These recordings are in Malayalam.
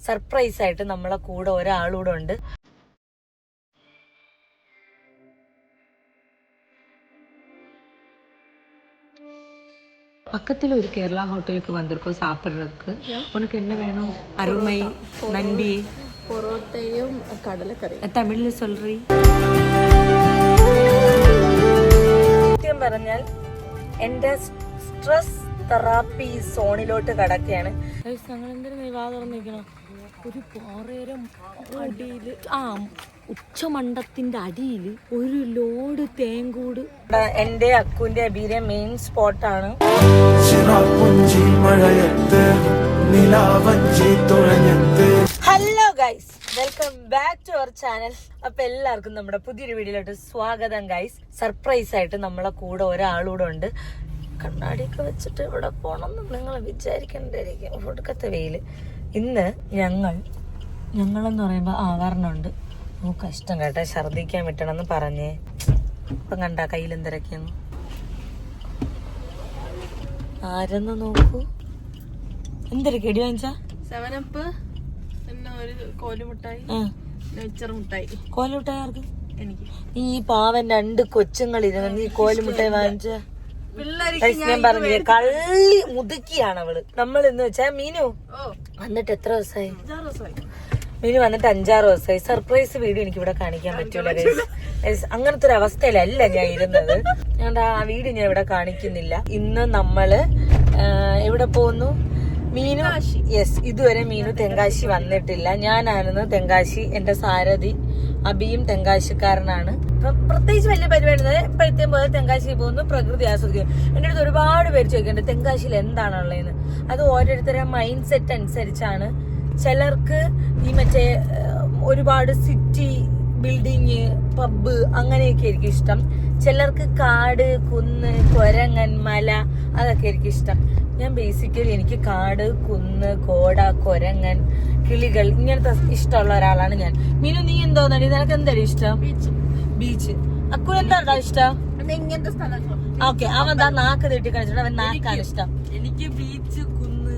സർപ്രൈസ് ആയിട്ട് നമ്മളെ കൂടെ ഒരാളൂടെ ഉണ്ട് பக்கத்துல ஒரு கேரளா ஹோட்டலுக்கு வந்திருக்கோம் சாப்பிட்றதுக்கு உனக்கு என்ன வேணும் அருமை நண்டி പൊറോട്ടയും കടലക്കറിയും തമിഴില് സൊല്ലറി സത്യം പറഞ്ഞാൽ എന്റെ സ്ട്രെസ് തെറാപ്പി സോണിലോട്ട് കടക്കുകയാണ് ഞങ്ങൾ എന്തിനാ വാ തുറന്നിരിക്കണം ഒരു പോറേരം അടിയിൽ ആ ഉച്ച ഉച്ചമണ്ടത്തിന്റെ അടിയിൽ ഒരു ലോഡ് തേങ്കൂട്. എന്റെ അക്കുന്റെ അബീരെ മെയിൻ സ്പോട്ടാണ് hello guys welcome back to our channel അപ്പൊ എല്ലാവർക്കും നമ്മുടെ പുതിയൊരു വീഡിയോയിലോട്ട് സ്വാഗതം ഗൈസ് സർപ്രൈസ് ആയിട്ട് നമ്മളെ കൂടെ ഒരാളൂടെ ഉണ്ട്. കണ്ണാടിയൊക്കെ വെച്ചിട്ട് ഇവിടെ പോണം എന്ന് നിങ്ങൾ വിചാരിക്കണ്ടായിരിക്കും ഒടുക്കത്തെ വെയിൽ. ഇന്ന് ഞങ്ങൾ ഞങ്ങളെന്ന് പറയുമ്പോൾ ആവരണമുണ്ട്. നമുക്ക് കഷ്ടം കേട്ടെ. ഛർദിക്കാൻ വിട്ടണമെന്ന് പറഞ്ഞേ. ഇപ്പം കണ്ട കയ്യിൽ കയ്യിലെന്തരക്കെയെന്ന് ആരെന്ന് നോക്കൂ? എന്തൊരു എടി വാങ്ങിച്ചാ? സെവനപ്പ് പിന്നെ ഒരു കോലുമുട്ടായി ആ. നെച്ചർ ആർക്ക്? എനിക്ക്. എനിക്ക് ഈ പാവൻ രണ്ട് കൊച്ചുങ്ങളിരുന്ന് നീ കോലുമുട്ടായി വാങ്ങിച്ച ഞാൻ പറഞ്ഞില്ലേ കള്ളി മുതുക്കിയാണ് അവൾ നമ്മൾ എന്ന് വെച്ചാ മീനു വന്നിട്ട് എത്ര ദിവസമായി മീനു വന്നിട്ട് അഞ്ചാറ് ദിവസമായി സർപ്രൈസ് വീഡിയോ എനിക്ക് ഇവിടെ കാണിക്കാൻ പറ്റൂല അങ്ങനത്തെ ഒരു അവസ്ഥയിലല്ല ഞാൻ ഇരുന്നത്. ഞാൻ ആ വീഡിയോ ഞാൻ ഇവിടെ കാണിക്കുന്നില്ല. ഇന്ന് നമ്മൾ എവിടെ പോകുന്നു? മീനു യെസ് ഇതുവരെ മീനു തെങ്കാശി വന്നിട്ടില്ല. ഞാനായിരുന്നു തെങ്കാശി എന്റെ സാരഥി അബിയും തെങ്കാശിക്കാരനാണ്. പ്രത്യേകിച്ച് വലിയ പരിപാടി ഇപ്പോഴത്തേം പോലെ തെങ്കാശി പോകുന്നു പ്രകൃതി ആസ്വദിക്കും എന്റെ അടുത്ത് ഒരുപാട് പേര് ചോദിക്കുന്നുണ്ട് തെങ്കാശിയിൽ എന്താണുള്ളതെന്ന്? അത് ഓരോരുത്തരുടെ മൈൻഡ് സെറ്റ് അനുസരിച്ചാണ്. ചിലർക്ക് ഈ മറ്റേ ഒരുപാട് സിറ്റി ബിൽഡിങ് പബ്ബ് അങ്ങനെയൊക്കെ ആയിരിക്കും ഇഷ്ടം. ചിലർക്ക് കാട് കുന്ന് കൊരങ്ങൻ മല അതൊക്കെ ആയിരിക്കും ഇഷ്ടം. ഞാൻ ബേസിക്കലി എനിക്ക് കാട് കുന്ന് കോട കൊരങ്ങൻ കിളികൾ ഇങ്ങനത്തെ ഇഷ്ടമുള്ള ഒരാളാണ് ഞാൻ. മീനു നീ എന്തോന്നടി നിനക്ക് എന്താണ് ഇഷ്ടം? ബീച്ച് അക്കു എന്താണ്ടാ ഇഷ്ടം? ഓക്കെ അവൻ ദാ നാക്ക് തെട്ടി കാണിച്ചിട്ട് അവൻ നാക്കാണ് ഇഷ്ടം. എനിക്ക് ബീച്ച് കുന്ന്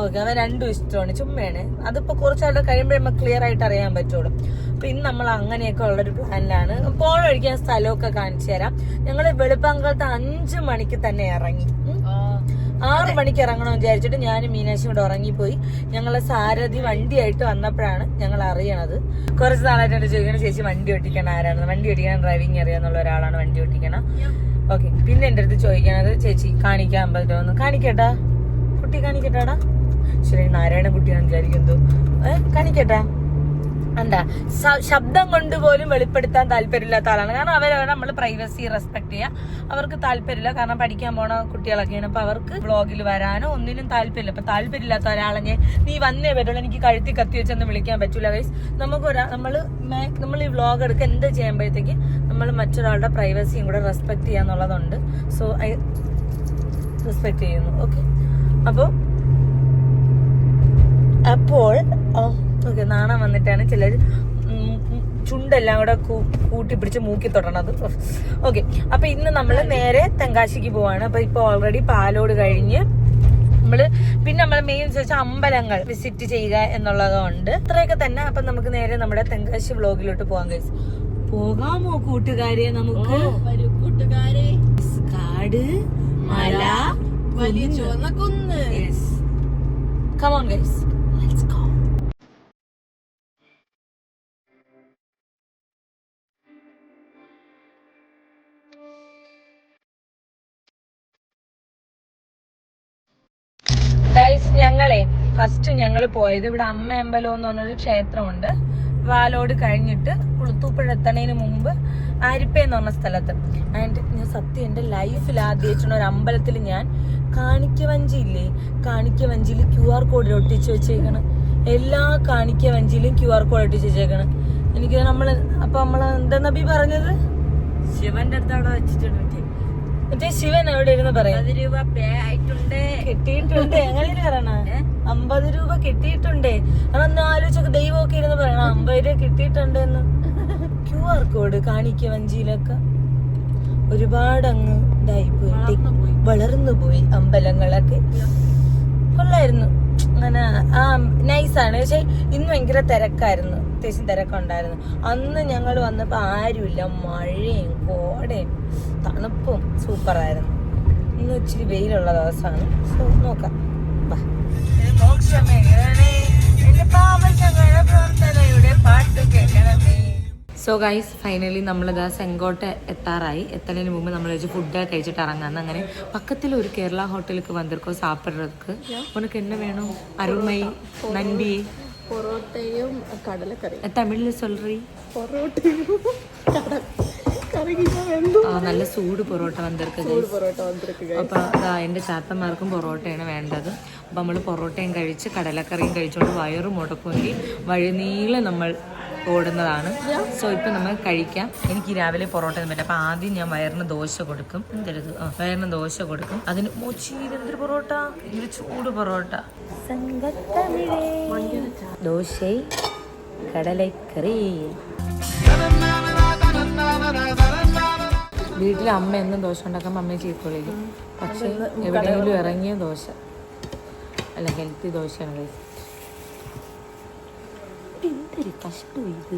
ഓക്കെ അവൻ രണ്ടും ഇഷ്ടമാണ്. ചുമ്മയാണ്. അതിപ്പോ കുറച്ചാളുടെ കഴിയുമ്പോഴേ നമുക്ക് ക്ലിയർ ആയിട്ട് അറിയാൻ പറ്റുള്ളൂ. അപ്പൊ ഇന്ന് നമ്മൾ അങ്ങനെയൊക്കെ ഉള്ളൊരു പ്ലാനിലാണ് പോൾ ഒഴിക്കാൻ സ്ഥലമൊക്കെ കാണിച്ചു തരാം. ഞങ്ങൾ വെളുപ്പാങ്കാലത്ത് അഞ്ചു മണിക്ക് തന്നെ ഇറങ്ങി. ആറ് മണിക്ക് ഇറങ്ങണം വിചാരിച്ചിട്ട് ഞാൻ മീനാശി കൂടെ ഉറങ്ങിപ്പോയി. ഞങ്ങളെ സാരഥി വണ്ടിയായിട്ട് വന്നപ്പോഴാണ് ഞങ്ങൾ അറിയണത്. കുറച്ച് നാളായിട്ട് എന്റെ ചോദിക്കണം ചേച്ചി വണ്ടി ഓട്ടിക്കണ ആരാണ്? വണ്ടി ഓടിക്കണം ഡ്രൈവിംഗ് അറിയാന്നുള്ള ഒരാളാണ് വണ്ടി ഓട്ടിക്കണം ഓക്കെ പിന്നെ എന്റെ അടുത്ത് ചോദിക്കണത് ചേച്ചി കാണിക്കാൻ പറ്റുമെന്ന് കാണിക്കട്ടാ? കുട്ടി കാണിക്കട്ടാടാ? ശരി നാരായണ കുട്ടിയാണ് വിചാരിക്കുന്നു ഏഹ് കാണിക്കട്ടാ? എന്താ ശബ്ദം കൊണ്ട് പോലും വെളിപ്പെടുത്താൻ താല്പര്യമില്ലാത്ത ആളാണ്. കാരണം അവരവരെ നമ്മൾ പ്രൈവസി റെസ്പെക്ട് ചെയ്യുക അവർക്ക് താല്പര്യമില്ല. കാരണം പഠിക്കാൻ പോണ കുട്ടികളൊക്കെയാണ്. അപ്പൊ അവർക്ക് ബ്ലോഗിൽ വരാനോ ഒന്നിനും താല്പര്യമില്ല. അപ്പൊ താല്പര്യമില്ലാത്ത ഒരാളെ നീ വന്നേ പറ്റുള്ളൂ. എനിക്ക് കഴുത്തി കത്തി വെച്ചൊന്നും വിളിക്കാൻ പറ്റൂല ഗൈസ് നമുക്ക് ഒരാ നമ്മൾ നമ്മൾ ഈ വ്ളോഗ് എടുക്കുക എന്ത് ചെയ്യുമ്പോഴത്തേക്ക് നമ്മൾ മറ്റൊരാളുടെ പ്രൈവസിയും കൂടെ റെസ്പെക്ട് ചെയ്യാന്നുള്ളതുണ്ട് സോ ഐ റെസ്പെക്ട് ചെയ്യുന്നു. ഓക്കെ അപ്പോൾ അപ്പോൾ ഓക്കെ നാണം വന്നിട്ടാണ് ചിലർ ചുണ്ടെല്ലാം കൂടെ കൂട്ടി പിടിച്ച് മൂക്കി തൊടണത്. ഓക്കെ. അപ്പൊ ഇന്ന് നമ്മൾ നേരെ തെങ്കാശിക്ക് പോവാണ്. അപ്പൊ ഇപ്പൊ ഓൾറെഡി പാലോട് കഴിഞ്ഞ് നമ്മൾ പിന്നെ നമ്മളെ മെയിൻ വെച്ചാൽ അമ്പലങ്ങൾ വിസിറ്റ് ചെയ്യുക എന്നുള്ളതുകൊണ്ട് ഇത്രയൊക്കെ തന്നെ. അപ്പൊ നമുക്ക് നേരെ നമ്മുടെ തെങ്കാശി വ്ലോഗിലോട്ട് പോകാൻ കഴിച്ചു പോകാമോ കൂട്ടുകാരെ നമുക്ക്? കൂട്ടുകാരെ. കാട് മല വലിയ ചുവന്ന കുന്ന്. കമോൺ Come ഞങ്ങൾ പോയത്. ഇവിടെ അമ്മ അമ്പലം എന്ന് പറഞ്ഞൊരു ക്ഷേത്രമുണ്ട്. വാലോട് കഴിഞ്ഞിട്ട് കുളുത്തൂപ്പുഴ എത്തണതിന് മുമ്പ് ആരിപ്പ എന്ന് പറഞ്ഞ സ്ഥലത്ത്. ആൻഡ് ഞാൻ സത്യം എന്റെ ലൈഫിൽ ആദ്യം ഒരു അമ്പലത്തിൽ ഞാൻ കാണിക്ക വഞ്ചി ഇല്ലേ? കാണിക്ക വഞ്ചിയിൽ ക്യു ആർ കോഡ് ഒട്ടിച്ച് വെച്ചേക്കണം. എല്ലാ കാണിക്ക വഞ്ചിയിലും ക്യു ആർ കോഡ് ഒട്ടിച്ച് വെച്ചേക്കണം. എനിക്ക് നമ്മൾ അപ്പൊ നമ്മൾ എന്താ നബി പറഞ്ഞത്? ശിവന്റെ അടുത്താണ് അവിടെ വെച്ചിട്ടുണ്ട് മറ്റേ. ശിവൻ എവിടെ ഇരുന്ന് പറയാം പേ ആയിട്ടുണ്ട്. കിട്ടിയിട്ടുണ്ട്. എങ്ങനെ പറയണ? അമ്പത് രൂപ കിട്ടിയിട്ടുണ്ടേ. അതൊന്ന് ആലോചിച്ചൊക്കെ ദൈവമൊക്കെ ഇരുന്ന് പറയണം അമ്പത് രൂപ കിട്ടിയിട്ടുണ്ട് എന്ന് ക്യു ആർ കോഡ് കാണിക്ക വഞ്ചിയിലൊക്കെ. ഒരുപാട് അങ്ങ് ഇതായി പോയി. വളർന്നു പോയി. അമ്പലങ്ങളൊക്കെ. കൊള്ളായിരുന്നു. അങ്ങനെ ആ നൈസാണ് പക്ഷെ ഇന്ന് ഭയങ്കര തിരക്കായിരുന്നു. അത്യാവശ്യം തിരക്കുണ്ടായിരുന്നു. അന്ന് ഞങ്ങൾ വന്നപ്പോ ആരുമില്ല. മഴയും കോടയും തണുപ്പും സൂപ്പറായിരുന്നു ഇന്ന് ഇച്ചിരി വെയിലുള്ള ദിവസമാണ്. സോ നോക്കാം. സോ ഗൈസ് ഫൈനലി നമ്മളിത് സെങ്കോട്ട എത്താറായി. എത്തലിന് മുമ്പ് നമ്മൾ വെച്ച് ഫുഡ് കഴിച്ചിട്ട് ഇറങ്ങാന്ന്. അങ്ങനെ പക്കത്തിൽ ഒരു കേരള ഹോട്ടലിലേക്ക് വന്നിരിക്കും സാപ്പിടക്ക് ഉനക്ക് എന്നെ വേണം? അരുമൈ നന്ദി പൊറോട്ടയും കടലക്കറി തമിഴിൽ സൊല്ലറി. പൊറോട്ടയും നല്ല സൂട് പൊറോട്ട വന്നിരിക്കുക വന്നിരിക്കുക അപ്പൊ അതാ എന്റെ ചാത്തന്മാർക്കും പൊറോട്ടയാണ് വേണ്ടത്. അപ്പൊ നമ്മൾ പൊറോട്ടയും കഴിച്ച് കടലക്കറിയും കഴിച്ചുകൊണ്ട് വയറ് മുടക്കുമെങ്കിൽ വഴിനീളെ നമ്മൾ ഓടുന്നതാണ്. സോ ഇപ്പൊ നമ്മൾ കഴിക്കാം. എനിക്ക് രാവിലെ പൊറോട്ട തന്നെ അപ്പൊ ആദ്യം ഞാൻ വയറിന് ദോശ കൊടുക്കും. എന്തരുത് വയറിന് ദോശ കൊടുക്കും. അതിന് മോച്ചീര് പൊറോട്ട? ഇത് ചൂട് പൊറോട്ട. ദോശ കടലക്കറി വീട്ടിൽ അമ്മ എന്നും ദോശ ഉണ്ടാക്കുമ്പോൾ അമ്മയെ ചീക്കൊള്ളിക്കും പക്ഷെ എവിടെയെങ്കിലും ഇറങ്ങിയ ദോശ. അല്ല ഹെൽത്തി ദോശയാണ്. എന്തൊരു കഷ്ടം ഇത്?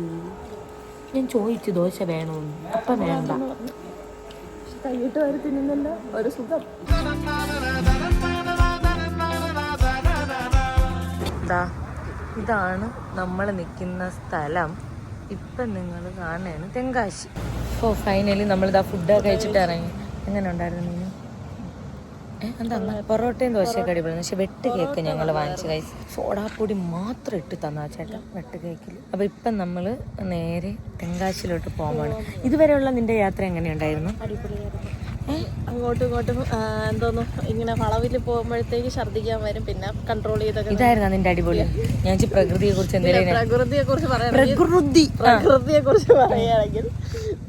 ഞാൻ ചോദിച്ചു ദോശ വേണമെന്ന് അപ്പം വേണ്ട. കൈയിട്ട് വരെ തിന്നുന്നല്ലോ ഒരു സുഖം. ദാ ഇതാണ് നമ്മൾ നിൽക്കുന്ന സ്ഥലം. ഇപ്പം നിങ്ങൾ കാണുകയാണ് തെങ്കാശി. ഓ ഫൈനലി നമ്മളിതാ ഫുഡ് കഴിച്ചിട്ട് ഇറങ്ങി. എങ്ങനെ ഉണ്ടായിരുന്നു ഏ, എന്താ? പൊറോട്ടയും ദോശയൊക്കെ അടിപൊളി പക്ഷെ വെട്ട് കേക്ക് ഞങ്ങൾ വാങ്ങിച്ചു കഴിച്ചു സോഡാപ്പൊടി മാത്രം ഇട്ട് തന്നാ ചേട്ടൻ വെട്ട് കേക്കിൽ അപ്പൊ ഇപ്പം നമ്മൾ നേരെ തെങ്കാശിയിലോട്ട് പോകാൻ ഇതുവരെയുള്ള നിന്റെ യാത്ര എങ്ങനെയുണ്ടായിരുന്നു? അങ്ങോട്ടും ഇങ്ങോട്ടും എന്തോന്നു ഇങ്ങനെ വളവിൽ പോകുമ്പോഴത്തേക്ക് ഛർദ്ദിക്കാൻ വരും. പിന്നെ കൺട്രോൾ ചെയ്തൊക്കെ ഇതായിരുന്നു നിന്റെ അടിപൊളി. ഞാൻ പ്രകൃതിയെ കുറിച്ച് പ്രകൃതിയെ കുറിച്ച് പറയാൻ പ്രകൃതി. പ്രകൃതിയെ കുറിച്ച് പറയുകയാണെങ്കിൽ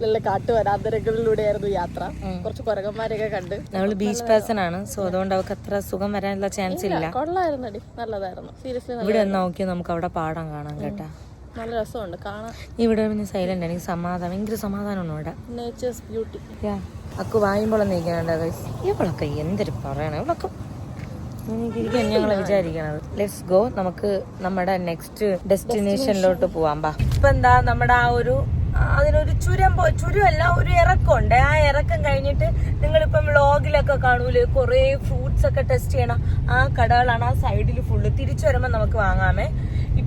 നല്ല കാട്ടുവരാന്തരങ്ങളിലൂടെയായിരുന്നു യാത്ര. കുറച്ച് കുരങ്ങന്മാരെയൊക്കെ കണ്ട്. നമ്മൾ ബീച്ച് പേഴ്സൺ ആണ്. സോ അതുകൊണ്ട് അവർക്ക് അത്ര സുഖം വരാനുള്ള ചാൻസ് ഇല്ല. കൊള്ളായിരുന്നു നല്ലതായിരുന്നു. സീരിയസ്ലി ഇവിടെ നോക്കിയാൽ നോക്കി നമുക്ക് അവിടെ പാടം കാണാം കേട്ടാ. നല്ല രസമുണ്ട്. കാണാൻ. ഇവിടെ പിന്നെ സൈലന്റ് എനിക്ക് സമാധാനം ഭയങ്കര സമാധാനമാണ് ഇവിടെ. നേച്ചേഴ്സ് ബ്യൂട്ടി അക്കു ഇരിക്കാനുണ്ട് ഗൈസ് ഇവളൊക്കെ എന്തൊരു പറയണം ഇവളൊക്കെ ഞങ്ങളെ വിചാരിക്കണത്. ലെറ്റ്സ് ഗോ നമുക്ക് നമ്മുടെ നെക്സ്റ്റ് ഡെസ്റ്റിനേഷനിലോട്ട് പോവാം ബാ ഇപ്പൊ എന്താ നമ്മുടെ ആ ഒരു അതിനൊരു ചുരം പോ ചുരമല്ല ഒരു ഇറക്കമുണ്ട്. ആ ഇറക്കം കഴിഞ്ഞിട്ട് നിങ്ങളിപ്പം വ്ളോഗിലൊക്കെ കാണൂലേ? കുറേ ഫ്രൂട്ട്സ് ഒക്കെ ടെസ്റ്റ് ചെയ്യണം. ആ കടകളാണ് ആ സൈഡിൽ ഫുള്ള് തിരിച്ചു വരുമ്പോൾ നമുക്ക് വാങ്ങാമേ.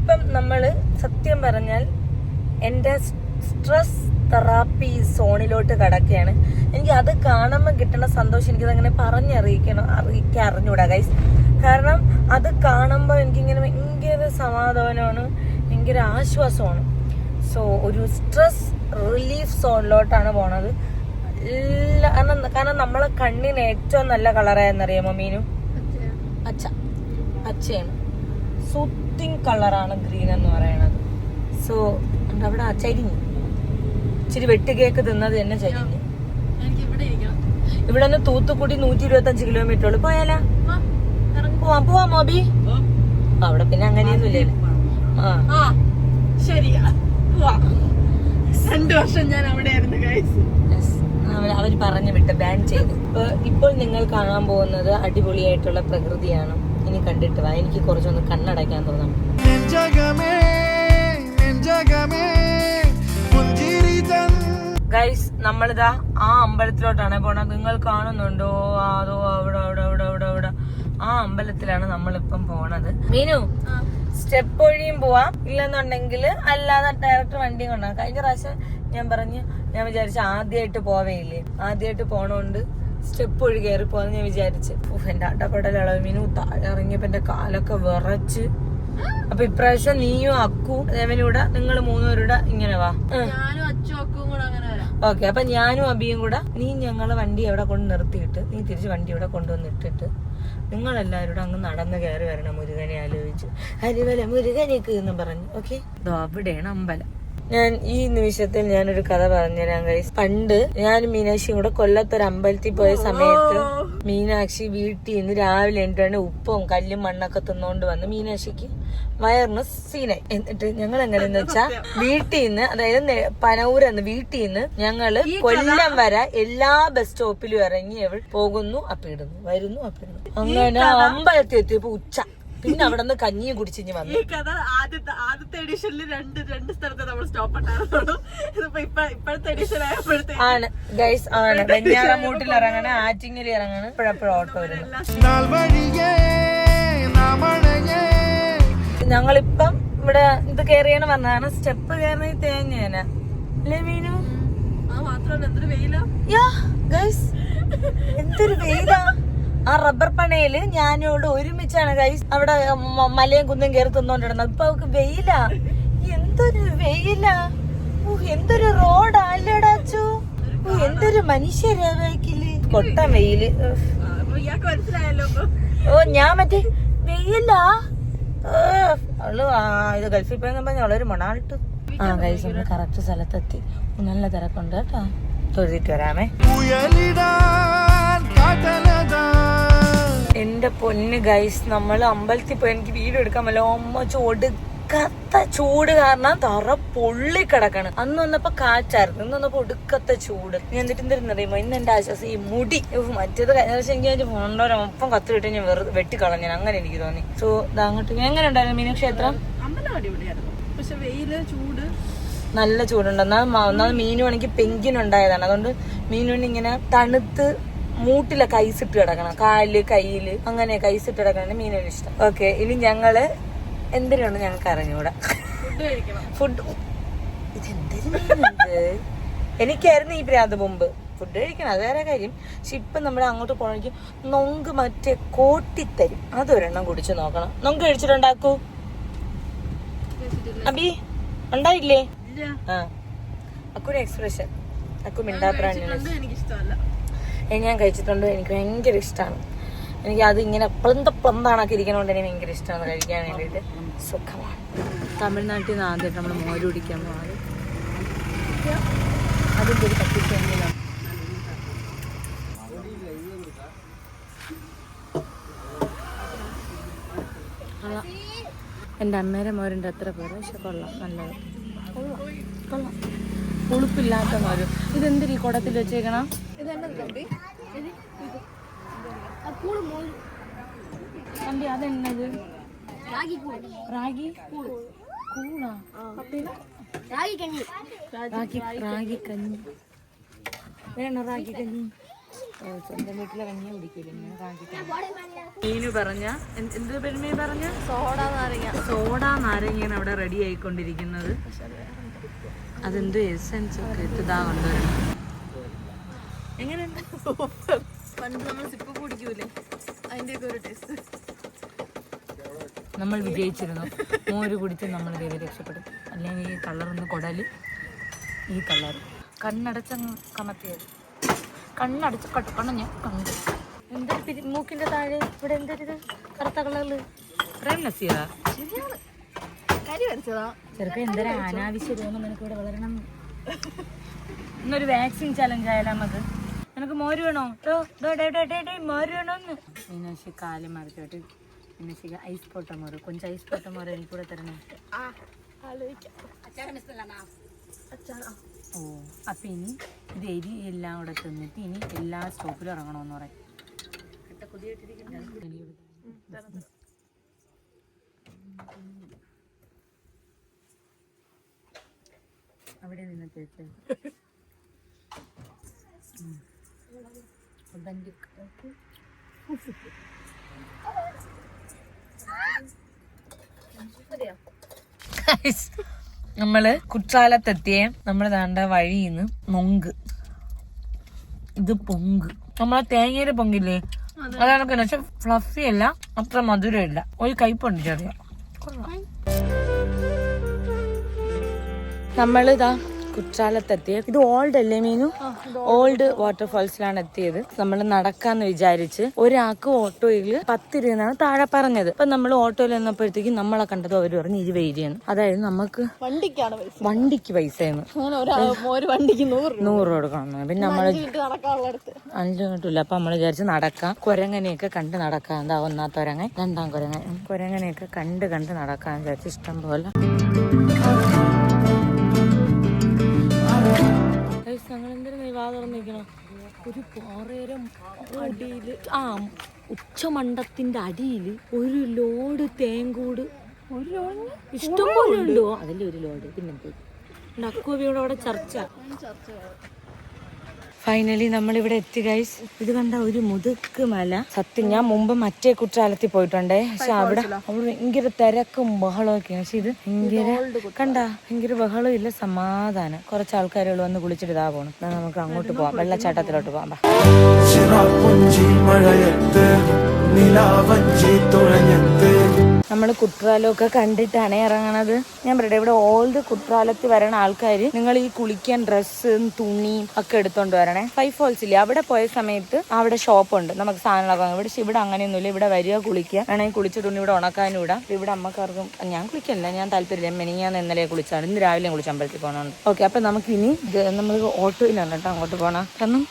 ഇപ്പം നമ്മൾ സത്യം പറഞ്ഞാൽ എന്റെ സ്ട്രെസ് തെറാപ്പി സോണിലോട്ട് കിടക്കുകയാണ്. എനിക്ക് അത് കാണുമ്പോൾ കിട്ടുന്ന സന്തോഷം എനിക്കത് അങ്ങനെ പറഞ്ഞറിയിക്കണം അറിയിക്കാൻ അറിഞ്ഞൂടാ ഗൈസ് കാരണം അത് കാണുമ്പോൾ എനിക്കിങ്ങനെ ഭയങ്കര സമാധാനമാണ് ഭയങ്കര ആശ്വാസമാണ്. സോ ഒരു സ്ട്രെസ് റിലീഫ് സോണിലോട്ടാണ് പോണത്. എല്ലാ കാരണം കാരണം നമ്മളെ കണ്ണിന് ഏറ്റവും നല്ല കളറായെന്നറിയാമോ മീനു? അച്ഛ അച്ഛയാണ്. സൂത്തിങ് കളറാണ് ഗ്രീൻ എന്ന് പറയുന്നത് സോ അവിടെ? ചരിഞ്ഞു. ഇച്ചിരി വെട്ടുകേക്ക് തിന്നത് തന്നെ ചരിഞ്ഞു. ഇവിടെ നിന്ന് തൂത്തുക്കുടി നൂറ്റി ഇരുപത്തി അഞ്ച് കിലോമീറ്റർ ഉള്ളു. പോയാലാ? പോവാ പോവാം മോബി. അവിടെ പിന്നെ അങ്ങനെയൊന്നും ഇല്ലല്ലോ ആ ശരിയാ. വാ. രണ്ട് വർഷം ഞാൻ അവിടെ ആയിരുന്നു അവർ പറഞ്ഞു വിട്ട് ബാൻ ചെയ്തു. ഇപ്പൊ ഇപ്പോൾ നിങ്ങൾ കാണാൻ പോകുന്നത് അടിപൊളിയായിട്ടുള്ള പ്രകൃതിയാണ്. ഇനി കണ്ടിട്ട് വാ. എനിക്ക് കുറച്ചൊന്ന് കണ്ണടയ്ക്കാൻ തോന്നാം. ഗൈസ് നമ്മളിതാ ആ അമ്പലത്തിലോട്ടാണ് പോണത് നിങ്ങൾ കാണുന്നുണ്ടോ? ആ, അതോ അവിടെ അവിടെ അവിടെ അവിടെ അവിടെ. ആ അമ്പലത്തിലാണ് നമ്മളിപ്പം പോണത്. മീനു സ്റ്റെപ്പ് വഴിയും പോവാം. ഇല്ലെന്നുണ്ടെങ്കിൽ അല്ലാതെ ഡയറക്റ്റ് വണ്ടിയും കൊണ്ടാണ് കഴിഞ്ഞ പ്രാവശ്യം ഞാൻ പറഞ്ഞു ഞാൻ വിചാരിച്ചു ആദ്യമായിട്ട് പോവേയില്ലേ. ആദ്യമായിട്ട് പോണോണ്ട് സ്റ്റെപ്പ് വഴി കയറി പോകാന്ന് ഞാൻ വിചാരിച്ചു. എന്റെ അടപടലുള്ള മീനു താഴെ ഇറങ്ങിയപ്പോ എന്റെ കാലൊക്കെ വിറച്ച്. അപ്പൊ ഇപ്രാവശ്യം നീയും അക്കു ദേവനൂടെ നിങ്ങൾ മൂന്നുപേരുടെ ഇങ്ങനെ വാ. ഓക്കെ അപ്പൊ ഞാനും അബിയും കൂടെ നീ ഞങ്ങളെ വണ്ടി എവിടെ കൊണ്ട് നിർത്തിയിട്ട് നീ തിരിച്ച് വണ്ടി ഇവിടെ കൊണ്ടുവന്നിട്ടിട്ട് നിങ്ങൾ എല്ലാവരും അങ്ങ് നടന്ന് കയറി വരണം മുരുകനെ ആലോചിച്ച്. ഹരിവല മുരുകനേക്ക് എന്ന് പറഞ്ഞു ഓക്കെ? അവിടെയാണ് അമ്പലം. ഞാൻ ഈ നിമിഷത്തിൽ ഞാനൊരു കഥ പറഞ്ഞുതരാം ഗൈസ് പണ്ട് ഞാൻ മീനാക്ഷിയും കൂടെ കൊല്ലത്തൊരു അമ്പലത്തിൽ പോയ സമയത്ത് മീനാക്ഷി വീട്ടിൽ നിന്ന് രാവിലെ എണിട്ടാണ് ഉപ്പും കല്ലും മണ്ണൊക്കെ തിന്നുകൊണ്ട് വന്ന് മീനാക്ഷിക്ക് വയറിന് സീനായി. എന്നിട്ട് ഞങ്ങൾ എങ്ങനെയെന്ന് വെച്ചാ വീട്ടിൽ നിന്ന് അതായത് നെ- പനയൂരെന്ന് വീട്ടിൽ നിന്ന് ഞങ്ങൾ കൊല്ലം വരെ എല്ലാ ബസ് സ്റ്റോപ്പിലും ഇറങ്ങി അവൾ പോകുന്നു അപ്പിടുന്നു വരുന്നു അപ്പിടുന്നു അങ്ങനെ അമ്പലത്തിൽ എത്തിയപ്പോ ഉച്ച. പിന്നെ അവിടെ നിന്ന് കഞ്ഞിയും കുടിച്ചിഞ്ഞ് വന്നു. ഈ കഥ ആദ്യത്തെ ആദ്യത്തെ എഡിഷനിൽ രണ്ട് രണ്ട് സ്ഥലത്ത് നമ്മൾ സ്റ്റോപ്പ് ഉണ്ടായിരുന്നുള്ളൂ. ഇതിപ്പോ ഇപ്പൊ ഇപ്പോഴത്തെ എഡിഷൻ ആയപ്പോഴത്തെ ആണ്. ഗൈസ് ആണ്. വെഞ്ഞാറമൂട്ടിൽ ഇറങ്ങണ. ആറ്റിങ്ങൽ ഇറങ്ങണ. ഇപ്പോഴെപ്പോഴും ഓട്ടോ വരുന്നു നാൾ വഴിയേ നാമഴയേ ഞങ്ങളിപ്പം ഇവിടെ ഇത് കേറിയാണ് വന്നതാണ്. സ്റ്റെപ്പ് കയറി തേങ്ങേന. അല്ലേ മീനു? അത് മാത്രമല്ല എന്തൊരു വെയിലാ? യാ ഗൈസ് എന്തൊരു വെയിലാ? ആ റബ്ബർ പണയിൽ ഞാനോട് ഒരുമിച്ചാണ് ഗൈസ് അവിടെ മലയും കുന്നും കയറി തിന്നോണ്ടിരുന്നത്. ഇപ്പൊ അവക്ക് വെയിലാ. എന്തൊരു വെയിലാ. എന്തൊരു റോഡാ അല്ലേടാ അച്ചു. ഓ എന്തൊരു മനുഷ്യരാ ബൈക്കിൽ കൊട്ട വെയിൽ. ഓ ഞാൻ മറ്റേ വെയിലാ. അവൾ ഇത് ഗൾഫിൽ പോയെന്ന് പറഞ്ഞ അവളൊരു മണാളിട്ടു ആ ഗൈസ് നമ്മൾ കറക്റ്റ് സ്ഥലത്തെത്തി. നല്ല തിരക്കുണ്ട് കേട്ടോ. തൊഴുതിട്ട് വരാമേ. എന്റെ പൊന്ന് ഗൈസ് നമ്മൾ അമ്പലത്തിൽ പോയി എനിക്ക് വീഡിയോ എടുക്കാൻ പറ്റില്ല. അമ്മ ഒടുക്കത്ത ചൂട് കാരണം തറ പൊള്ളി കിടക്കണം. അന്ന് വന്നപ്പോ കാറ്റായിരുന്നു. ഇന്ന് വന്നപ്പോ ഒടുക്കത്തെ ചൂട്. ഞാൻ എന്നിട്ട് എന്തിരുന്നറിയുമോ ഇന്ന് എന്റെ ആശ്വാസം ഈ മുടി. മറ്റേത് കഴിഞ്ഞ ദിവസം എനിക്ക് അതിന്റെ ഒപ്പം കത്തിട്ട് ഞാൻ വെറുതെ വെട്ടിക്കളഞ്ഞു അങ്ങനെ എനിക്ക് തോന്നി. സോ അങ്ങോട്ട്. എങ്ങനെ ഉണ്ടായിരുന്നു മീനക്ഷേത്രം? പക്ഷെ വെയിൽ ചൂട്. നല്ല ചൂടുണ്ട്. എന്നാൽ ഒന്നാമത് മീനുവാണെങ്കിൽ പെങ്കിനുണ്ടായതാണ്. അതുകൊണ്ട് മീനുവിന് ഇങ്ങനെ തണുത്ത് മൂട്ടിലെ കൈസിട്ട് കിടക്കണം. കാൽ കയ്യിൽ അങ്ങനെ കൈസിട്ട് കിടക്കണം മീനുവിന് ഇഷ്ടം. ഓക്കെ ഇനി ഞങ്ങൾ എന്തിനാണ് ഞങ്ങൾക്ക് അറിഞ്ഞൂടാ. ഫുഡ്? എനിക്കായിരുന്നു ഈ പ്രാന്ത് മുമ്പ്. ഫുഡ് കഴിക്കണം അത് വേറെ കാര്യം. പക്ഷെ ഇപ്പൊ നമ്മൾ അങ്ങോട്ട് പോകണമെങ്കിൽ നൊങ്ക് മറ്റേ കോട്ടിത്തരും അതൊരെണ്ണം കുടിച്ചു നോക്കണം. നൊങ്ക് കഴിച്ചിട്ടുണ്ടാക്കൂ? അബി ഉണ്ടായില്ലേ? ആ. അക്കുടെ എക്സ്പ്രഷൻ അക്കു മിണ്ടാപ്രാണിയാണ് എനിക്ക് എനിക്കിഷ്ടമല്ല. ഞാൻ കഴിച്ചിട്ടുണ്ട്. എനിക്ക് ഭയങ്കര ഇഷ്ടമാണ് എനിക്ക് അത് ഇങ്ങനെ പ്ലന്ത പ്ലന്താണൊക്കെ ഇരിക്കണോണ്ട് എനിക്ക് ഭയങ്കര ഇഷ്ടമാണ് കഴിക്കാൻ വേണ്ടിയിട്ട്. സുഖമാണ്. തമിഴ്നാട്ടിൽ നിന്ന് ആദ്യമായിട്ട് നമ്മൾ മോര് കുടിക്കാൻ പോകുന്നത് അതിന്റെ ഒരു കത്തിച്ചെങ്കിലും എന്റെ അമ്മേരെ മോരുണ്ട് എത്ര പേര്. പക്ഷെ കൊള്ളാം നല്ലത്. കൊള്ളാം കൊള്ളാം. പുളിപ്പില്ലാത്ത മോരും. ഇതെന്തിരി കുടത്തിൽ വെച്ചേക്കണം? അതെന്നത്? റാഗി കൂണാ? റാഗി റാഗി കഞ്ഞി. വേണോ റാഗി കഞ്ഞി? ഓ, സ്വന്തം വീട്ടിലെ കഞ്ഞി കുടിക്കില്ല ഇങ്ങനെ റാഗി കഞ്ഞി. മീനു പറഞ്ഞ എന്ത് പെരുമയെ പറഞ്ഞ? സോഡ നാരങ്ങ. സോഡ നാരങ്ങയാണ് അവിടെ റെഡി ആയിക്കൊണ്ടിരിക്കുന്നത്. അതെന്തോ എസെൻസ് ഒക്കെ ഇതാ കൊണ്ടുവരണം. എങ്ങനെയുണ്ട് പണ്ട് നമ്മൾ സിപ്പ് കുടിക്കൂലേ ഒരു ടേസ്റ്റ് നമ്മൾ വിജയിച്ചിരുന്നു. മോര് കുടിച്ച് നമ്മൾ ദൈവം രക്ഷപ്പെടും അല്ലെങ്കിൽ ഈ കളറൊന്ന് കൊടൽ. ഈ കളർ കണ്ണടച്ച കമത്തിയത് കണ്ണടച്ച് കട്ടപ്പണം ഞാൻ കണ്ടു എന്തൊരു പിരി മൂക്കിന്റെ താഴെ ഇവിടെ എന്തൊരു കറുത്ത കളറിൽ പ്രേം നസീറ കരി വരച്ചതാ. ചെറുക്ക എന്തൊരു അനാവശ്യ രോഗം നിനക്ക് ഇവിടെ വളരണം? ഇന്നൊരു വാക്സിൻ ചലഞ്ച് ആയാലും നമുക്ക്? നിനക്ക് മോര് വേണോ? ഡോ, ഡോ, ഡേ, ഡേ, ഡേ, ഡേ, മോര് വേണോന്ന്. മീനാക്ഷി കാലം മറിച്ചോട്ട്. മീനാക്ഷിക്ക് ഐസ് പൊട്ട മോര്. കൊഞ്ച് ഐസ് പൊട്ട മോര് എനിക്ക് കൂടെ തരണേ. ഓ അപ്പൊ ഇനി ഇത് എരി എല്ലാം കൂടെ തിന്നിട്ട് ഇനി എല്ലാ സ്റ്റോപ്പിലും ഇറങ്ങണമെന്ന് പറയും. അവിടെ നിന്ന് തേച്ച്. നമ്മൾ കുറ്റാലത്തെത്തിയ നമ്മൾ താണ്ട വഴിന്ന് നൊങ്ക് ഇത് പൊങ്ക്. നമ്മളെ തേങ്ങയുടെ പൊങ്കില്ലേ? അതാണ് പക്ഷെ ഫ്ലഫി അല്ല അത്ര മധുരമില്ല ഇല്ല. ഒരു കയ്പുണ്ട് ചെറിയ. നമ്മളിതാ കുற்றாലത്തെത്തിയ ഇത് ഓൾഡ് അല്ലേ മീനു? ഓൾഡ് വാട്ടർഫാൾസിലാണ് എത്തിയത്. നമ്മൾ നടക്കാന്ന് വിചാരിച്ച് ഒരാൾക്ക് ഓട്ടോയിൽ പത്തിരുന്നാണ് താഴെ പറഞ്ഞത്. അപ്പൊ നമ്മൾ ഓട്ടോയിൽ വന്നപ്പോഴത്തേക്കും നമ്മളെ കണ്ടത് അവർ പറഞ്ഞു ഇരുപത് രൂപയാണ് അതായത് നമുക്ക് വണ്ടിക്കാണ് പൈസ. വണ്ടിക്ക് വണ്ടിക്ക് നൂറ് കൊടുക്കണം. പിന്നെ നമ്മൾ അഞ്ചു കിട്ടില്ല അപ്പൊ നമ്മൾ വിചാരിച്ച് നടക്കാം. കുരങ്ങനെയൊക്കെ കണ്ട് നടക്കാം. എന്താ ഒന്നാത്ത കുരങ്ങൻ? രണ്ടാം കുരങ്ങൻ. ഉം, കുരങ്ങനെയൊക്കെ കണ്ട് കണ്ട് നടക്കാൻ വിചാരിച്ച് ഇഷ്ടം പോലെ. ഞങ്ങൾ എന്തിനാ വാ തുറന്നിരിക്കണം? ഒരു പോറേരം അടിയിൽ ആ ഉച്ചമണ്ടത്തിന്റെ അടിയിൽ ഒരു ലോഡ് തേങ്കൂട്. ഒരു ലോഡ്? ഇഷ്ടം പോലെ ഉണ്ടോ? അതല്ലേ ഒരു ലോഡ്. പിന്നെന്ത്? നക്കുവയോട് അവിടെ ചർച്ച. ഫൈനലി നമ്മളിവിടെ എത്തി ഗൈസ് ഇത് കണ്ട ഒരു മുതുക്ക് മല. സത്യം ഞാൻ മുമ്പ് മറ്റേ കുറ്റാലത്തിൽ പോയിട്ടുണ്ടേ. പക്ഷെ അവിടെ അവിടെ ഭയങ്കര തിരക്കും ബഹളവും ഒക്കെയാണ് പക്ഷെ ഇത് ഭയങ്കര കണ്ട ഭയങ്കര ബഹളം ഇല്ല സമാധാനം. കുറച്ച് ആൾക്കാരുകൾ വന്ന് കുളിച്ചിട്ട് ഇതാ പോണം. എന്നാ നമുക്ക് അങ്ങോട്ട് പോവാം. വെള്ളച്ചാട്ടത്തിലോട്ട് പോവാം നിലാവഞ്ചി തുഴഞ്ഞത്ത്. നമ്മൾ കുട്രാലമൊക്കെ കണ്ടിട്ടാണ് ഇറങ്ങണത്. ഞാൻ പറയട്ടെ ഇവിടെ ഓൾഡ് കുട്രാലത്തിൽ വരണ ആൾക്കാർ നിങ്ങൾ ഈ കുളിക്കാൻ ഡ്രസ്സ് തുണി ഒക്കെ എടുത്തോണ്ട് വരണേ. ഫൈവ് ഫോൾസ് ഇല്ലേ? അവിടെ പോയ സമയത്ത് അവിടെ ഷോപ്പ് ഉണ്ട്. നമുക്ക് സാധനങ്ങളൊക്കെ ഇവിടെ പക്ഷെ ഇവിടെ അങ്ങനെയൊന്നുമില്ല. ഇവിടെ വരിക കുളിക്കുക. വേണമെങ്കിൽ കുളിച്ച തുണി ഇവിടെ ഉണക്കാനും ഇടാം. ഇവിടെ അമ്മക്കാർക്കും ഞാൻ കുളിക്കല്ല ഞാൻ താല്പര്യമില്ല. മെനിങ്ങാന്ന് ഇന്നലെ കുളിച്ചാണ്. ഇന്ന് രാവിലെ കുളിച്ച് അമ്പലത്തിൽ പോകണമുണ്ട് ഓക്കെ അപ്പൊ നമുക്ക് ഇനി നമ്മൾ ഓട്ടോയിലാണ് കേട്ടോ അങ്ങോട്ട് പോകണം കാരണം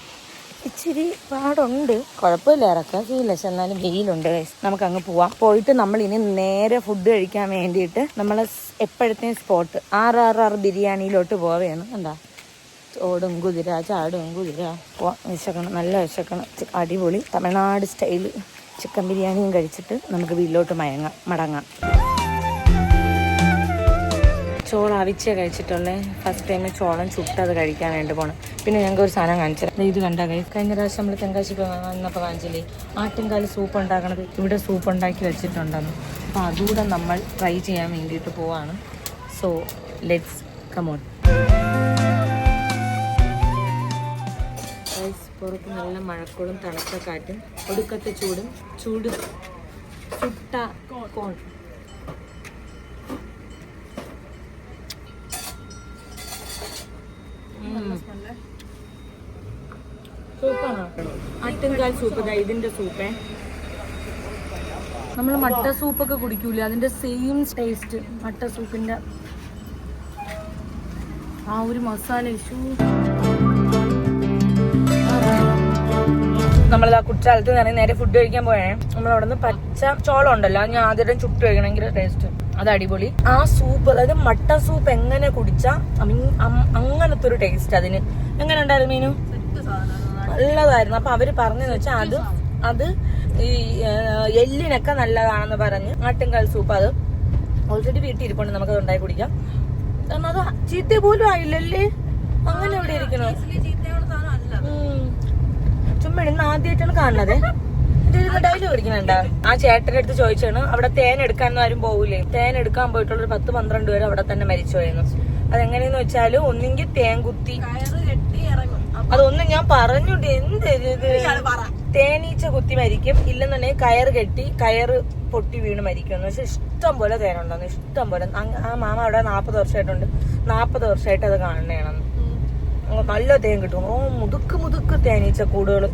ഇച്ചിരി പാടുണ്ട്. കുഴപ്പമില്ല ഇറക്കാൻ ചെയ്യില്ല പക്ഷെ എന്നാലും വെയിലുണ്ട്. നമുക്ക് അങ്ങ് പോവാം. പോയിട്ട് നമ്മൾ ഇനി നേരെ ഫുഡ് കഴിക്കാൻ വേണ്ടിയിട്ട് നമ്മളെ എപ്പോഴത്തെ സ്പോട്ട് ആർ ആർ ആറ് ബിരിയാണിയിലോട്ട് പോവുകയാണ് എന്താ ഓടും കുതിര ചാടും കുതിര. പോവാം. വിശക്കണം നല്ല വിശക്കണം. അടിപൊളി തമിഴ്നാട് സ്റ്റൈൽ ചിക്കൻ ബിരിയാണിയും കഴിച്ചിട്ട് നമുക്ക് വീട്ടിലോട്ട് മയങ്ങാം മടങ്ങാം. ചോളം അവിച്ച കഴിച്ചിട്ടുള്ളേ. ഫസ്റ്റ് ടൈം ചോളം ചുട്ടത് കഴിക്കാൻ വേണ്ടി പോണം. പിന്നെ ഞങ്ങൾക്ക് ഒരു സാധനം കാണിച്ചത് ഇത് കണ്ടാൽ കഴിയും കഴിഞ്ഞ പ്രാവശ്യം നമ്മൾ തെങ്കാശി വന്നപ്പോൾ കാണിച്ചില്ലേ? ആട്ടിൻകാൽ സൂപ്പ് ഉണ്ടാക്കണത് ഇവിടെ സൂപ്പ് ഉണ്ടാക്കി വെച്ചിട്ടുണ്ടെന്ന്. അപ്പോൾ അതുകൂടെ നമ്മൾ ട്രൈ ചെയ്യാൻ വേണ്ടിയിട്ട് പോവാണ്. സോ ലെറ്റ്സ് കമോൺ പുറത്ത് നല്ല മഴക്കോളും തണുത്ത കാറ്റും ഒടുക്കത്തെ ചൂടും ചൂട് ചുട്ട കോൺ ആട്ടിൻകാൽ സൂപ്പ്. ഇതാ ഇതിന്റെ സൂപ്പേ. നമ്മൾ മട്ട സൂപ്പൊക്കെ കുടിക്കൂല? അതിന്റെ സെയിം ടേസ്റ്റ് മട്ട സൂപ്പിന്റെ ആ ഒരു മസാല ഇഷ്യൂ നമ്മളിതാ കുറ്റാലത്ത് നിന്ന് നേരെ ഫുഡ് കഴിക്കാൻ പോയേ. നമ്മൾ അവിടെ നിന്ന് പച്ച ചോളം ഉണ്ടല്ലോ അത് ഞാൻ ആദ്യം ചുട്ട് കഴിക്കണമെങ്കിൽ ടേസ്റ്റ് അത് അടിപൊളി. ആ സൂപ്പ് അതായത് മട്ട സൂപ്പ് എങ്ങനെ കുടിച്ചാ അങ്ങനത്തെ ഒരു ടേസ്റ്റ് അതിന്. എങ്ങനെ ഉണ്ടായിരുന്നു മീനു നല്ലതായിരുന്നു അപ്പൊ അവർ പറഞ്ഞെന്ന് വെച്ചാൽ അത് അത് ഈ എല്ലിനൊക്കെ നല്ലതാണെന്ന് പറഞ്ഞ് ആട്ടിൻകാൽ സൂപ്പ് അത് ഓൾറെഡി വീട്ടിൽ ഇരിപ്പുണ്ട് നമുക്ക് അത് ഉണ്ടാക്കി കുടിക്കാം. കാരണം അത് ചീത്ത പോലും ആയില്ലല്ലേ അങ്ങനെ ഇവിടെ ഇരിക്കണോ. ചുമ്മാ ഇന്ന് ആദ്യമായിട്ടാണ് കാണുന്നത്. പഠിക്കുന്നുണ്ട ആ ചേട്ടന്റെ അടുത്ത് ചോദിച്ചാണ് അവിടെ തേൻ എടുക്കാനൊന്നും ആരും പോകൂലേ തേൻ എടുക്കാൻ പോയിട്ടുള്ള ഒരു പത്ത് പന്ത്രണ്ട് പേര് അവിടെ തന്നെ മരിച്ചു പോയെന്ന് അതെങ്ങനെയെന്ന് വെച്ചാൽ ഒന്നെങ്കിൽ തേൻ കുത്തി അതൊന്നും ഞാൻ പറഞ്ഞുണ്ട് എന്ത് തേനീച്ച കുത്തി മരിക്കും. ഇല്ലെന്നുണ്ടെങ്കിൽ കയറ് കെട്ടി കയറ് പൊട്ടി വീണ് മരിക്കും എന്ന് വെച്ചാൽ ഇഷ്ടം പോലെ തേനുണ്ടെന്ന് ഇഷ്ടം പോലെ. ആ മാമ അവിടെ നാപ്പത് വർഷമായിട്ടുണ്ട് നാപ്പത് വർഷമായിട്ട് അത് കാണണേണെന്ന് നല്ല തേൻ കിട്ടും. ഓ മുതുക്ക് മുതുക്ക് തേനീച്ച കൂടുകൾ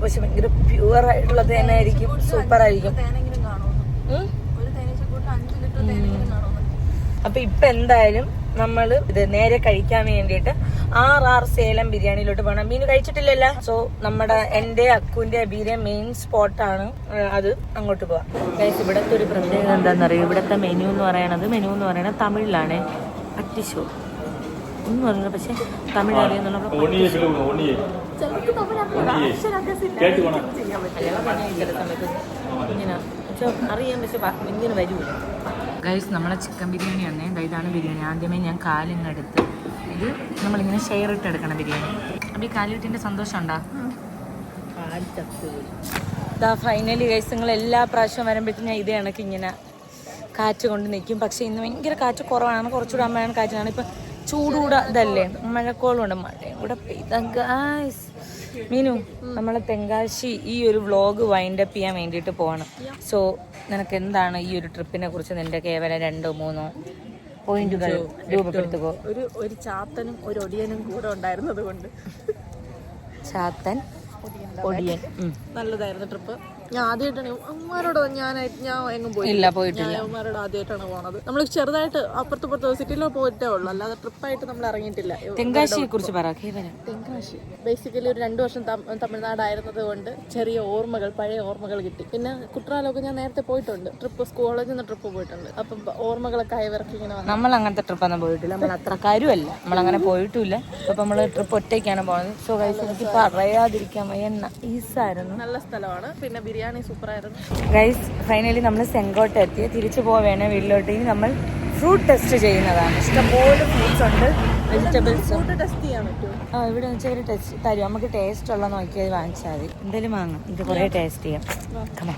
പക്ഷെ ഭയങ്കര പ്യുവർ ആയിട്ടുള്ള തേനായിരിക്കും. സൂപ്പർ ആയിരിക്കും. അപ്പൊ ഇപ്പൊ എന്തായാലും നമ്മൾ ഇത് നേരെ കഴിക്കാൻ വേണ്ടിയിട്ട് ആർ ആർ സേലം ബിരിയാണിയിലോട്ട് പോകണം മീൻ കഴിച്ചിട്ടില്ലല്ലോ. സോ നമ്മുടെ എന്റെ അക്കുവിന്റെ ബീരെ മെയിൻ സ്പോട്ടാണ് അത് അങ്ങോട്ട് പോവാം. ഇവിടുത്തെ ഇവിടത്തെ ഒരു പ്രത്യേകത എന്താണെന്നറിയോ? ഇവിടുത്തെ മെനു എന്ന് പറയണത് മെനു എന്ന് പറയുന്നത് തമിഴിലാണ്. അട്ടിശോ ഒന്നും പറയുന്നത് പക്ഷെ തമിഴ് അറിയുന്നുള്ള അറിയാൻ പക്ഷെ ഇങ്ങനെ വരൂല. ഗൈസ് നമ്മളെ ചിക്കൻ ബിരിയാണി അന്നേ ഇതാണ് ബിരിയാണി. ആദ്യമേ ഞാൻ കാലിങ്ങ് എടുത്ത് ഇത് നമ്മളിങ്ങനെ ഷെയർ ഇട്ട് എടുക്കണം ബിരിയാണി. അപ്പം ഈ കാലിട്ടിന്റെ സന്തോഷം ഉണ്ടോ ഇതാ ഫൈനലി ഗൈസ് നിങ്ങൾ എല്ലാ പ്രാവശ്യവും വരുമ്പോഴത്തേക്കും ഞാൻ ഇത് കണക്ക് ഇങ്ങനെ കാറ്റ് കൊണ്ട് നിൽക്കും പക്ഷേ ഇന്ന് ഭയങ്കര കാറ്റ് കുറവാണ്. കുറച്ചുകൂടെ അമ്മയാണ് കാറ്റാണ് ഇപ്പം ചൂടുകൂടെ ഇതല്ലേ? മഴക്കോളും ഉണ്ട് മഴയും കൂടെ പെയ്ത മീനു നമ്മളെ തെങ്കാശി ഈ ഒരു വ്ളോഗ് വൈൻഡ് അപ്പ് ചെയ്യാൻ വേണ്ടിയിട്ട് പോകണം സോ നിനക്ക് എന്താണ് ഈ ഒരു ട്രിപ്പിനെ കുറിച്ച് നിന്റെ കേവലം രണ്ടോ മൂന്നോ പോയിന്റുകൾ രൂപപ്പെടുത്തുകോ. ഒരു ഒരു ചാത്തനും ഒരു ഒടിയനും കൂടെ ഉണ്ടായിരുന്നത് കൊണ്ട്. ചാത്തൻ ഒടിയൻ. നല്ലതായിരുന്നു ട്രിപ്പ്. ഞാൻ ആദ്യമായിട്ടാണ്. അമ്മമാരോട് ഞാൻ ഞാൻ എങ്ങും പോയി ഇല്ല പോയിട്ടില്ല. അമ്മമാരോട് ആദ്യമായിട്ടാണ് പോണത്. നമ്മൾ ചെറുതായിട്ട് അപ്പുറത്ത് പുറത്ത് സിറ്റിയിലോ പോയിട്ടേ ഉള്ളൂ. അല്ലാതെ ട്രിപ്പായിട്ട് നമ്മൾ ഇറങ്ങിയിട്ടില്ല. തെങ്കാശിയെ കുറിച്ച് പറ തെങ്കാശി. ബേസിക്കലി ഒരു രണ്ട് വർഷം തമിഴ്നാടായിരുന്നത് കൊണ്ട് ചെറിയ ഓർമ്മകൾ പഴയ ഓർമ്മകൾ കിട്ടി. പിന്നെ കുട്രാലൊക്കെ ഞാൻ നേരത്തെ പോയിട്ടുണ്ട്. ട്രിപ്പ് കോളേജിൽ നിന്ന് ട്രിപ്പ് പോയിട്ടുണ്ട്. അപ്പം ഓർമ്മകളൊക്കെ ആയവർക്ക് ഇങ്ങനെ നമ്മൾ അങ്ങനത്തെ ട്രിപ്പൊന്നും പോയിട്ടില്ല. നമ്മൾ അത്രക്കാരും അല്ല നമ്മൾ അങ്ങനെ പോയിട്ടില്ല. അപ്പൊ നമ്മൾ ട്രിപ്പ് ഒറ്റയ്ക്കാണ് പോകുന്നത് സോ എനിക്ക് പറയാതിരിക്കാൻ വയ്യ. നൈസായിരുന്നു നല്ല സ്ഥലമാണ്. പിന്നെ ബിരിയാണി സൂപ്പർ സൂപ്പറായിരുന്നു. ഗൈസ് ഫൈനലി നമ്മൾ സെങ്കോട്ട് എത്തി. തിരിച്ചു പോവേണ വീട്ടിലോട്ട്. ഇനി നമ്മൾ ഫ്രൂട്ട് ടെസ്റ്റ് ചെയ്യുന്നതാണ്. ഇഷ്ടംപോലെ ഫ്രൂട്ട്സ് ഉണ്ട്. വെജിറ്റബിൾസ് ഫ്രൂട്ട് ടെസ്റ്റ് ചെയ്യാൻ പറ്റുമോ? ആ ഇവിടെ വെച്ചാൽ ഒരു ടെസ്റ്റ് തരും. നമുക്ക് ടേസ്റ്റ് ഉള്ള നോക്കിയത് വാങ്ങിച്ചാൽ മതി. എന്തായാലും വാങ്ങാം. ഇത് കുറേ ടേസ്റ്റ് ചെയ്യാം. കമാ